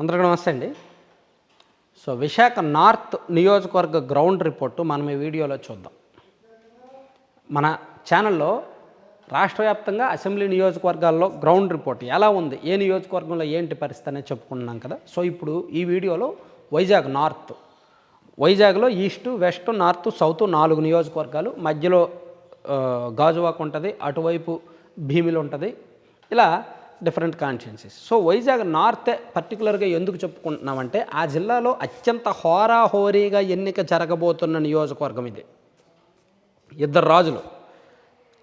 అందరికీ నమస్తే అండి. సో విశాఖ నార్త్ నియోజకవర్గ గ్రౌండ్ రిపోర్టు మనం ఈ వీడియోలో చూద్దాం. మన ఛానల్లో రాష్ట్ర వ్యాప్తంగా అసెంబ్లీ నియోజకవర్గాల్లో గ్రౌండ్ రిపోర్ట్ ఎలా ఉంది ఏ నియోజకవర్గంలో ఏంటి పరిస్థితి అనేది చెప్పుకున్నాం కదా. సో ఇప్పుడు ఈ వీడియోలో వైజాగ్ నార్త్ వైజాగ్లో ఈస్ట్ వెస్ట్ నార్త్ సౌత్ నాలుగు నియోజకవర్గాలు మధ్యలో గాజువాక్ ఉంటుంది అటువైపు భీమిలు ఉంటుంది. ఇలా different constituencies so Vizag north పర్టికులర్గా ఎందుకు చెప్పుకుంటున్నామంటే ఆ జిల్లాలో అత్యంత హోరాహోరీగా ఎన్నిక జరగబోతున్న నియోజకవర్గం ఇది. ఇద్దరు రాజులు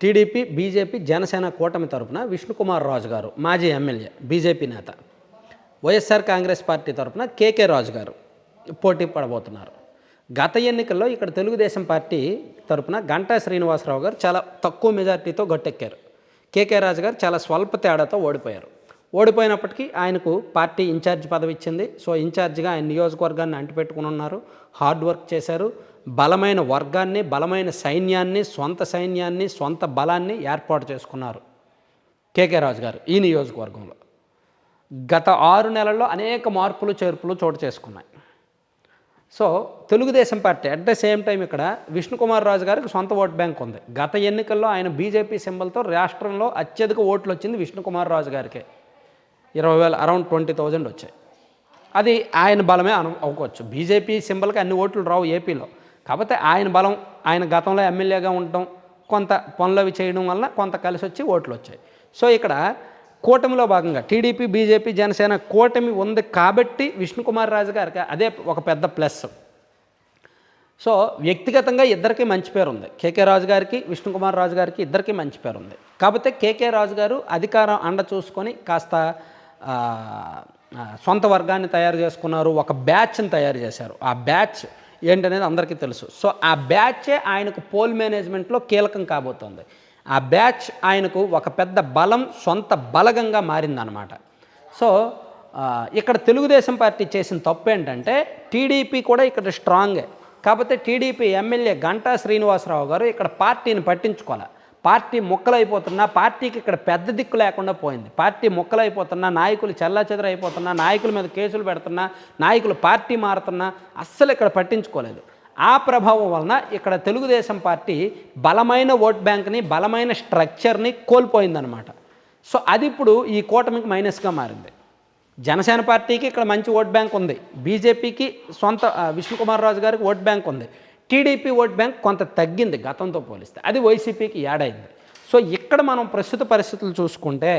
టీడీపీ బీజేపీ జనసేన కూటమి తరపున విష్ణుకుమార్ రాజు గారు మాజీ ఎమ్మెల్యే బీజేపీ నేత. వైఎస్ఆర్ కాంగ్రెస్ పార్టీ తరపున కేకే రాజు గారు పోటీ పడబోతున్నారు. గత ఎన్నికల్లో ఇక్కడ తెలుగుదేశం పార్టీ తరపున గంటా శ్రీనివాసరావు గారు చాలా తక్కువ మెజార్టీతో గట్టెక్కారు. కేకే రాజు గారు చాలా స్వల్ప తేడాతో ఓడిపోయారు. ఓడిపోయినప్పటికీ ఆయనకు పార్టీ ఇన్ఛార్జ్ పదవి ఇచ్చింది. సో ఇన్ఛార్జ్గా ఆయన నియోజకవర్గాన్ని అంటిపెట్టుకుని ఉన్నారు. హార్డ్ వర్క్ చేశారు. బలమైన వర్గాన్ని బలమైన సైన్యాన్ని సొంత సైన్యాన్ని సొంత బలాన్ని ఏర్పాటు చేసుకున్నారు కేకే రాజు గారు ఈ నియోజకవర్గంలో. గత ఆరు నెలల్లో అనేక మార్పులు చేర్పులు చోటు చేసుకున్నాయి. So Telugu Desam party at the same time ఇక్కడ విష్ణుకుమార్ రాజు గారికి సొంత ఓట్ బ్యాంక్ ఉంది. గత ఎన్నికల్లో ఆయన బీజేపీ సింబల్తో రాష్ట్రంలో అత్యధిక ఓట్లు వచ్చింది విష్ణుకుమార్ రాజు గారికే. ఇరవై వేల అరౌండ్ ట్వంటీ థౌజండ్ వచ్చాయి. అది ఆయన బలమే అను అవ్వచ్చు బీజేపీ సింబల్కి అన్ని ఓట్లు రావు ఏపీలో. కాకపోతే ఆయన బలం ఆయన గతంలో ఎమ్మెల్యేగా ఉండటం కొంత పనులు అవి చేయడం వల్ల కొంత కలిసి వచ్చి ఓట్లు వచ్చాయి. సో ఇక్కడ కూటమిలో భాగంగా టీడీపీ బీజేపీ జనసేన కూటమి ఉంది కాబట్టి విష్ణుకుమార్ రాజు గారికి అదే ఒక పెద్ద ప్లస్. సో వ్యక్తిగతంగా ఇద్దరికి మంచి పేరు ఉంది. కేకే రాజు గారికి విష్ణుకుమార్ రాజు గారికి ఇద్దరికి మంచి పేరు ఉంది. కాకపోతే కేకే రాజు గారు అధికారం అండ చూసుకొని కాస్త సొంత వర్గాన్ని తయారు చేసుకున్నారు ఒక బ్యాచ్ని తయారు చేశారు. ఆ బ్యాచ్ ఏంటనేది అందరికీ తెలుసు. సో ఆ బ్యాచే ఆయనకు పోల్ మేనేజ్మెంట్లో కీలకం కాబోతోంది. ఆ బ్యాచ్ ఆయనకు ఒక పెద్ద బలం సొంత బలగంగా మారిందనమాట సో ఇక్కడ తెలుగుదేశం పార్టీ చేసిన తప్పు ఏంటంటే టీడీపీ కూడా ఇక్కడ స్ట్రాంగే. కాకపోతే టీడీపీ ఎమ్మెల్యే గంటా శ్రీనివాసరావు గారు ఇక్కడ పార్టీని పట్టించుకోవాలి పార్టీ ముక్కలైపోతున్నా పార్టీకి ఇక్కడ పెద్ద దిక్కు లేకుండా పోయింది. పార్టీ ముక్కలైపోతున్నా నాయకులు చెల్లాచెదరు నాయకుల మీద కేసులు పెడుతున్నా నాయకులు పార్టీ మారుతున్నా అస్సలు ఇక్కడ పట్టించుకోలేదు. ఆ ప్రభావం వలన ఇక్కడ తెలుగుదేశం పార్టీ బలమైన ఓట్ బ్యాంక్ని బలమైన స్ట్రక్చర్ని కోల్పోయిందనమాట సో అది ఇప్పుడు ఈ కూటమికి మైనస్గా మారింది. జనసేన పార్టీకి ఇక్కడ మంచి ఓట్ బ్యాంక్ ఉంది. బీజేపీకి సొంత విష్ణుకుమార్ రాజు గారికి ఓట్ బ్యాంక్ ఉంది. టీడీపీ ఓట్ బ్యాంక్ కొంత తగ్గింది గతంతో పోలిస్తే. అది వైసీపీకి యాడైంది సో ఇక్కడ మనం ప్రస్తుత పరిస్థితులు చూసుకుంటే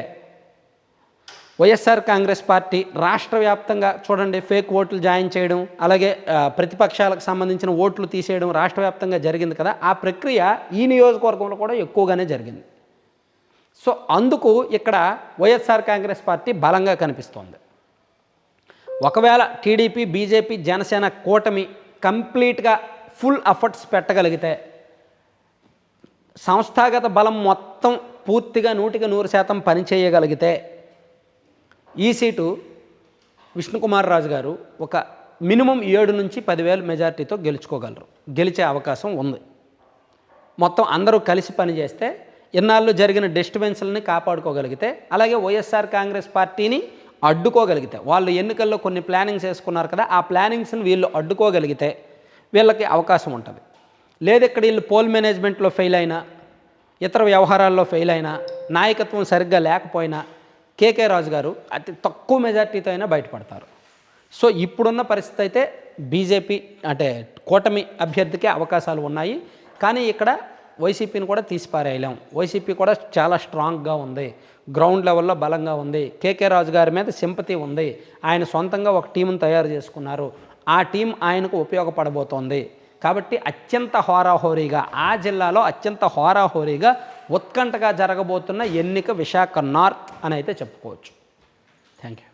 వైఎస్ఆర్ కాంగ్రెస్ పార్టీ రాష్ట్ర వ్యాప్తంగా చూడండి ఫేక్ ఓట్లు జాయిన్ చేయడం అలాగే ప్రతిపక్షాలకు సంబంధించిన ఓట్లు తీసేయడం రాష్ట్ర వ్యాప్తంగా జరిగింది కదా. ఆ ప్రక్రియ ఈ నియోజకవర్గంలో కూడా ఎక్కువగానే జరిగింది. సో అందుకు ఇక్కడ వైఎస్ఆర్ కాంగ్రెస్ పార్టీ బలంగా కనిపిస్తోంది. ఒకవేళ టీడీపీ బీజేపీ జనసేన కూటమి కంప్లీట్గా ఫుల్ ఎఫర్ట్స్ పెట్టగలిగితే సంస్థాగత బలం మొత్తం పూర్తిగా నూటికి నూరు శాతం పనిచేయగలిగితే ఈ సీటు విష్ణుకుమార్ రాజు గారు ఒక మినిమం ఏడు నుంచి పదివేల మెజార్టీతో గెలుచుకోగలరు. గెలిచే అవకాశం ఉంది. మొత్తం అందరూ కలిసి పనిచేస్తే ఇన్నాళ్ళు జరిగిన డిస్టర్బెన్స్లని కాపాడుకోగలిగితే అలాగే వైఎస్ఆర్ కాంగ్రెస్ పార్టీని అడ్డుకోగలిగితే వాళ్ళు ఎన్నికల్లో కొన్ని ప్లానింగ్స్ వేసుకున్నారు కదా ఆ ప్లానింగ్స్ని వీళ్ళు అడ్డుకోగలిగితే వీళ్ళకి అవకాశం ఉంటుంది. లేదు ఇక్కడ వీళ్ళు పోల్ మేనేజ్మెంట్లో ఫెయిల్ అయినా ఇతర వ్యవహారాల్లో ఫెయిల్ అయినా నాయకత్వం సరిగ్గా లేకపోయినా కేకే రాజు గారు అతి తక్కువ మెజార్టీతో అయినా బయటపడతారు. సో ఇప్పుడున్న పరిస్థితి అయితే బీజేపీ అంటే కూటమి అభ్యర్థికే అవకాశాలు ఉన్నాయి. కానీ ఇక్కడ వైసీపీని కూడా తీసిపారేయలేం. వైసీపీ కూడా చాలా స్ట్రాంగ్గా ఉంది. గ్రౌండ్ లెవెల్లో బలంగా ఉంది. కేకే రాజు గారి మీద సింపతి ఉంది. ఆయన సొంతంగా ఒక టీంను తయారు చేసుకున్నారు. ఆ టీం ఆయనకు ఉపయోగపడబోతోంది. కాబట్టి అత్యంత హోరాహోరీగా ఆ జిల్లాలో అత్యంత హోరాహోరీగా ఉత్కంఠగా జరగబోతున్న ఎన్నిక విశాఖ నార్త్ అని అయితే చెప్పుకోవచ్చు. Thank you